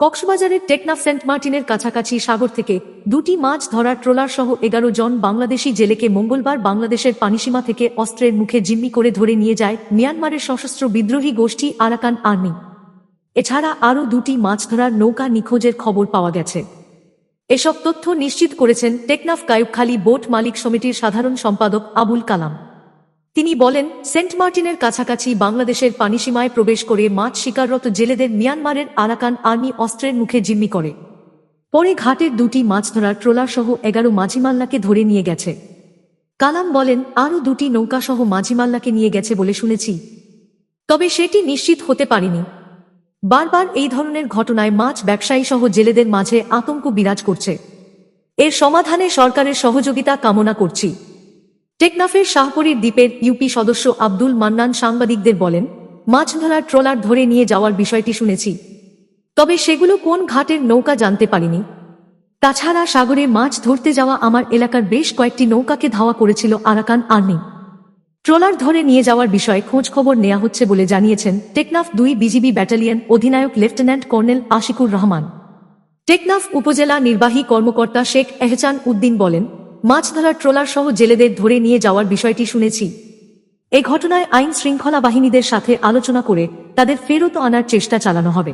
কক্সবাজারের টেকনাফ সেন্ট মার্টিনের কাছাকাছি সাগর থেকে দুটি মাছ ধরার ট্রলার সহ এগারো জন বাংলাদেশি জেলেকে মঙ্গলবার বাংলাদেশের পানিসীমা থেকে অস্ত্রের মুখে জিম্মি করে ধরে নিয়ে যায় মিয়ানমারের সশস্ত্র বিদ্রোহী গোষ্ঠী আরাকান আর্মি। এছাড়া আরও দুটি মাছ ধরার নৌকা নিখোঁজের খবর পাওয়া গেছে। এসব তথ্য নিশ্চিত করেছেন টেকনাফ কায়ুকখালী বোট মালিক সমিতির সাধারণ সম্পাদক আবুল কালাম। তিনি বলেন, সেন্ট মার্টিনের কাছাকাছি বাংলাদেশের পানিসীমায় প্রবেশ করে মাছ শিকাররত জেলেদের মিয়ানমারের আরাকান আর্মি অস্ত্রের মুখে জিম্মি করে। পরে ঘাটের দুটি মাছ ধরার ট্রলার সহ এগারো মাঝিমাল্লাকে ধরে নিয়ে গেছে। কালাম বলেন, আরও দুটি নৌকা সহ মাঝিমাল্লাকে নিয়ে গেছে বলে শুনেছি। তবে সেটি নিশ্চিত হতে পারিনি। বারবার এই ধরনের ঘটনায় মাছ ব্যবসায়ী সহ জেলেদের মাঝে আতঙ্ক বিরাজ করছে। এর সমাধানে সরকারের সহযোগিতা কামনা করছি। টেকনাফের শাহপুরীর দ্বীপের ইউপি সদস্য আব্দুল মান্নান সাংবাদিকদের বলেন মাছ ধরার ট্রলার ধরে নিয়ে যাওয়ার বিষয়টি শুনেছি। তবে সেগুলো কোন ঘাটের নৌকা জানতে পারিনি। তাছাড়া সাগরে মাছ ধরতে যাওয়া আমার এলাকার বেশ কয়েকটি নৌকাকে ধাওয়া করেছিল আরাকান আর্মি। ট্রলার ধরে নিয়ে যাওয়ার বিষয়ে খোঁজ খবর নেওয়া হচ্ছে বলে জানিয়েছেন টেকনাফ দুই বিজিবি ব্যাটালিয়ন অধিনায়ক লেফটেন্যান্ট কর্নেল আশিকুর রহমান। টেকনাফ উপজেলা নির্বাহী কর্মকর্তা শেখ এহচান উদ্দিন বলেন মাছ ধরার ট্রলার সহ জেলেদের ধরে নিয়ে যাওয়ার বিষয়টি শুনেছি। এ ঘটনায় আইন শৃঙ্খলা বাহিনীদের সাথে আলোচনা করে তাদের ফেরত আনার চেষ্টা চালানো হবে।